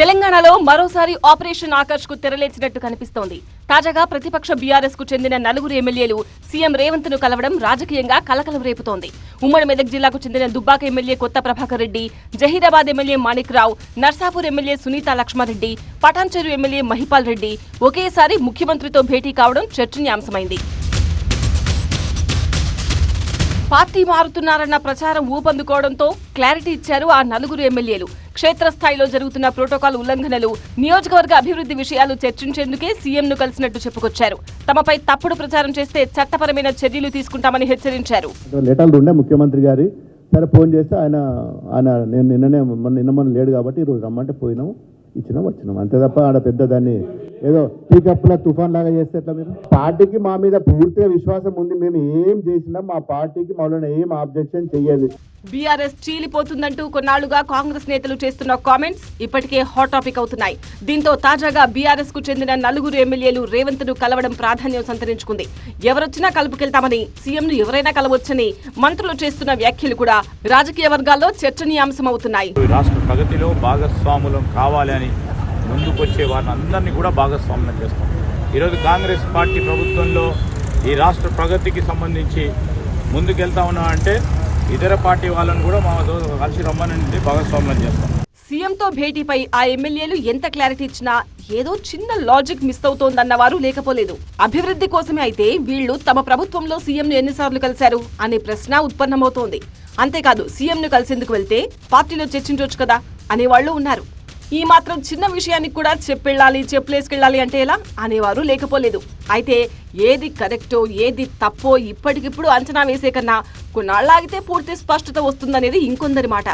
తెలంగాణలో మరోసారి ఆపరేషన్ ఆకర్ష్కు తెరలేచినట్టు కనిపిస్తోంది. తాజాగా ప్రతిపక్ష బీఆర్ఎస్కు చెందిన నలుగురు ఎమ్మెల్యేలు సీఎం రేవంత్ను కలవడం రాజకీయంగా కలకలం రేపుతోంది. ఉమ్మడి మెదక్ జిల్లాకు చెందిన Dubbaka MLA Kotha Prabhakar Reddy Zaheerabad MLA Manik Rao Narsapur MLA Sunitha Laxmareddy Patancheru MLA Mahipal Reddy ఒకేసారి ముఖ్యమంత్రితో భేటీ కావడం చర్చనీయాంశమైంది. పార్టీ మారుతున్నారన్న ప్రచారం ఊపందుకోవడంతో క్లారిటీ ఇచ్చారు ఆ నలుగురు ఎమ్మెల్యేలు. క్షేత్రస్థాయిలో జరుగుతున్న ప్రోటోకాల్ ఉల్లంఘనలు నియోజకవర్గ అభివృద్ధి విషయాలు చర్చించేందుకే సీఎంను కలిసినట్టు చెప్పుకొచ్చారు. తమపై తప్పుడు ప్రచారం చేస్తే చట్టపరమైన చర్యలు తీసుకుంటామని హెచ్చరించారు. లెటర్లు ఉండే ముఖ్యమంత్రి గారి. సరే ఫోన్ చేస్తే ఆయన ఆయన నేను నిన్ననే మొన్న నిన్న మొన్న లేడు కాబట్టి ఈరోజు రమ్మంటే పోయినాం ఇచ్చినాం వచ్చినాం అంతే తప్ప ఆడ పెద్ద దాన్ని ఏదో టీకప్ల తుఫాన్ లాగా చేస్తే ఎట్లా మీరు? పార్టీకి మా మీద పూర్తిగా విశ్వాసం ఉంది. మేము ఏం చేసినా మా పార్టీకి మమ్మల్ని ఏం ఆబ్జెక్షన్ చెయ్యదు. బీఆర్ఎస్ చీలిపోతుందంటూ కొన్నాళ్ళుగా కాంగ్రెస్ నేతలు చేస్తున్న కామెంట్స్ ఇప్పటికే హాట్ టాపిక్ అవుతున్నాయి. దీంతో తాజాగా బీఆర్ఎస్కు చెందిన నలుగురు ఎమ్మెల్యేలు రేవంత్ను కలవడం ప్రాధాన్యం సంతరించుకుంది. ఎవరొచ్చినా కలుపుకెళ్తామని సీఎంను ఎవరైనా కలవచ్చని మంత్రులు చేస్తున్న వ్యాఖ్యలు కూడా రాజకీయ వర్గాల్లో చర్చనీయాంశమవుతున్నాయి. రాష్ట్ర ప్రగతిలో భాగస్వాములం కావాలి అని ముందుకొచ్చే వారిని అందరినీ కూడా భాగస్వామ్యం చేస్తాం. ఈరోజు కాంగ్రెస్ పార్టీ ప్రభుత్వంలో ఈ రాష్ట్ర ప్రగతికి సంబంధించి ముందుకెళ్తా ఉన్నామంటే ఇతర పార్టీ వాళ్ళని కూడా మా కలిసి రమ్మని భాగస్వామ్యం చేస్తాం. సీఎంతో భేటీపై ఆ ఎమ్మెల్యేలు ఎంత క్లారిటీ ఇచ్చినా ఏదో చిన్న లాజిక్ మిస్ అవుతోందన్న వారు లేకపోలేదు. అభివృద్ధి కోసమే అయితే వీళ్ళు తమ ప్రభుత్వంలో సీఎంను ఎన్నిసార్లు కలిశారు అనే ప్రశ్న ఉత్పన్నమవుతోంది. అంతేకాదు సీఎంను కలిసేందుకు వెళ్తే పార్టీలో చర్చించవచ్చు కదా అనేవాళ్ళు ఉన్నారు. ఈ మాత్రం చిన్న విషయానికి కూడా చెప్పెళ్ళాలి చెప్పులేసుకెళ్ళాలి అంటే ఎలా? అనేవారు లేకపోలేదు. అయితే ఏది కరెక్టో ఏది తప్పో ఇప్పటికిప్పుడు అంచనా వేసే కన్నా కొన్నాళ్ళాగితే పూర్తి స్పష్టత వస్తుందనేది ఇంకొందరి మాట.